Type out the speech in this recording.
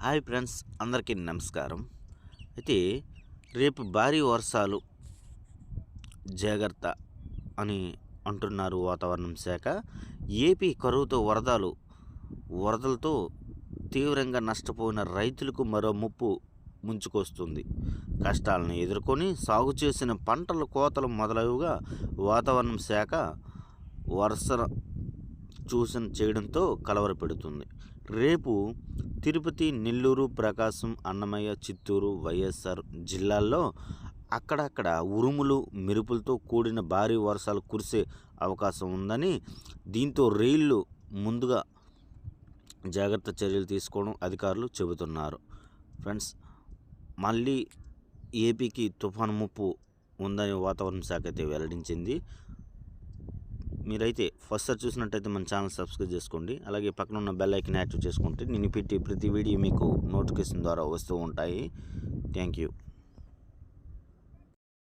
Hi friends అందరికీ నమస్కారం. అయితే రేపు భారీ వర్షాలు జాగ్రత్త అని అంటున్నారు వాతావరణం శాఖ. ఏపీ కరువుతో వరదలు వరదలతో తీవ్రంగా నష్టపోయిన రైతులకు మరో ముప్పు ముంచుకొస్తుంది. కష్టాలను ఎదుర్కొని సాగు చేసిన పంటల కోతలు మొదలవుగా వాతావరణం శాఖ వర్ష చూసిన చేయడంతో కలవరపెడుతుంది రేపు తిరుపతి నెల్లూరు ప్రకాశం అన్నమయ్య చిత్తూరు వైఎస్ఆర్ జిల్లాల్లో అక్కడక్కడ ఉరుములు మెరుపులతో కూడిన భారీ వర్షాలు కురిసే అవకాశం ఉందని దీంతో రైళ్ళు ముందుగా జాగ్రత్త చర్యలు తీసుకోవడం అధికారులు చెబుతున్నారు. ఫ్రెండ్స్ మళ్ళీ ఏపీకి తుఫాను ముప్పు ఉందని వాతావరణ శాఖ అయితే వెల్లడించింది. మీరైతే ఫస్ట్ సార్ చూసినట్టయితే మన ఛానల్ సబ్స్క్రైబ్ చేసుకోండి. అలాగే పక్కన ఉన్న బెల్ ఐకన్ యాక్టివ్ చేసుకుంటే నేను పెట్టి ప్రతి వీడియో మీకు నోటిఫికేషన్ ద్వారా వస్తూ ఉంటాయి. Thank you.